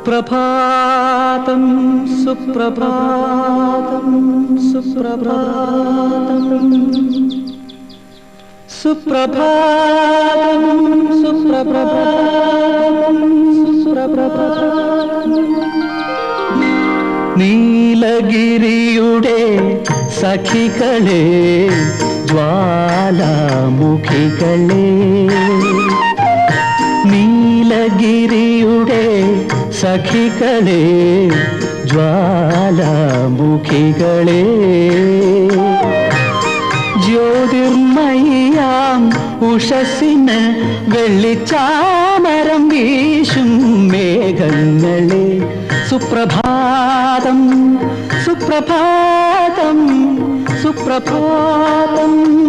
സുപ്രഭാതം സുപ്രഭാതം സുപ്രഭാതം. സുപ്രഭാതം സുപ്രഭാതം സുപ്രഭാതം. നീലഗിരിയുടെ സഖികളെ ജ്വാലാമുഖികളെ. സഖികളെ ജ്വാലാമുഖികളെ. ജ്യോതിർമയാം ഉഷസിന് വെള്ളിച്ചാമരം വീശും മേഘങ്ങളെ. സുപ്രഭാതം സുപ്രഭാതം സുപ്രഭാതം.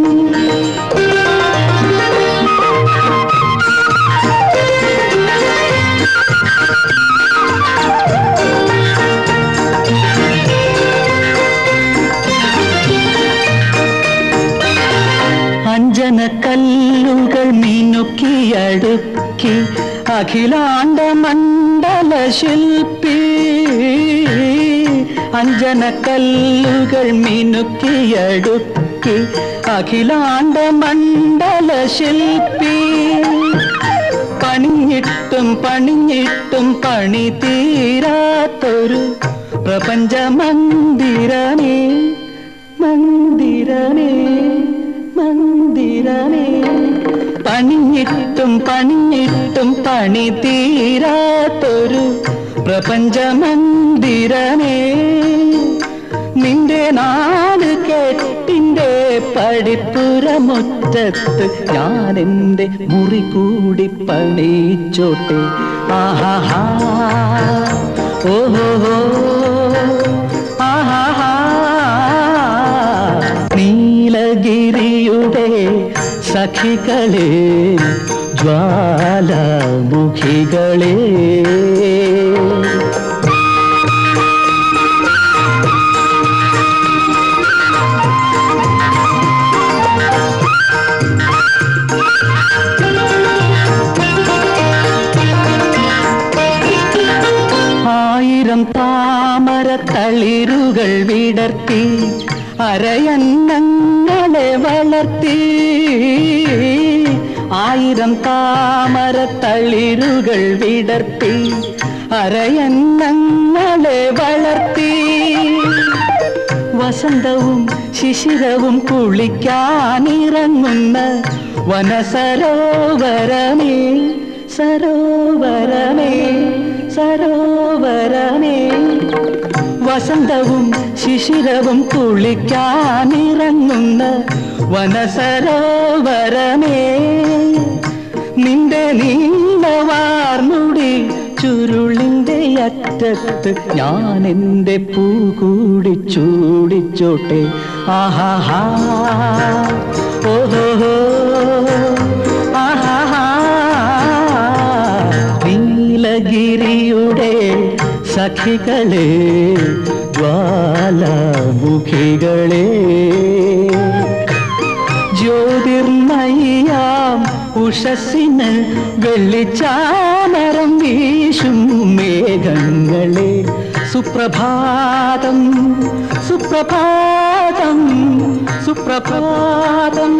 മിനുക്കിയടുക്കി അഖിലാണ്ട മണ്ഡല ശില്പി. അഞ്ജന കല്ലുകൾ മിനുക്കിയടുക്കി അഖിലാണ്ട മണ്ഡല ശില്പി. പണിഞ്ഞിട്ടും പണിഞ്ഞിട്ടും പണി തീരാത്തൊരു പ്രപഞ്ച മന്ദിരമേ. പണിഞ്ഞിട്ടും പണിഞ്ഞിട്ടും പണി തീരാത്തൊരു പ്രപഞ്ചമന്ദിരമേ. നിന്റെ നാട് കെട്ടിന്റെ പടിപ്പുറമുറ്റത്ത് ഞാൻ എന്റെ മുറി കൂടി പണിച്ചോട്ടെ ആഹാ ഓഹോ. ആഹാ. സഖികളെ ജ്വാലമുഖികളെ. ആയിരം താമര തളിരുകൾ വിടർത്തി അരയന്നങ്ങളെ വളർത്തി. ആയിരം താമര തളിരുകൾ വിടർത്തി. അരയന്നങ്ങളെ വളർത്തി. വസന്തവും ശിശിരവും കുളിക്കാനിറങ്ങുന്ന വനസരോവരമേ സരോവരമേ സരോവരമേ. വസന്തവും ശിശിരവും കുളിക്കാനിറങ്ങുന്ന വനസരോവരമേ. നിന്റെ നീലവാർമുടി ചുരുളിന്റെ അറ്റത്ത് ഞാൻ എന്റെ പൂ കൂടി ചൂടിച്ചോട്ടെ. ആഹാഹാ. ഓഹോ സഖികളെ ജ്വാലാമുഖികളെ. ജ്യോതിർമയ്യാം ഉഷസിന് വെള്ളിച്ചാമരം വീശും മേഘങ്ങളെ. സുപ്രഭാതം സുപ്രഭാതം സുപ്രഭാതം.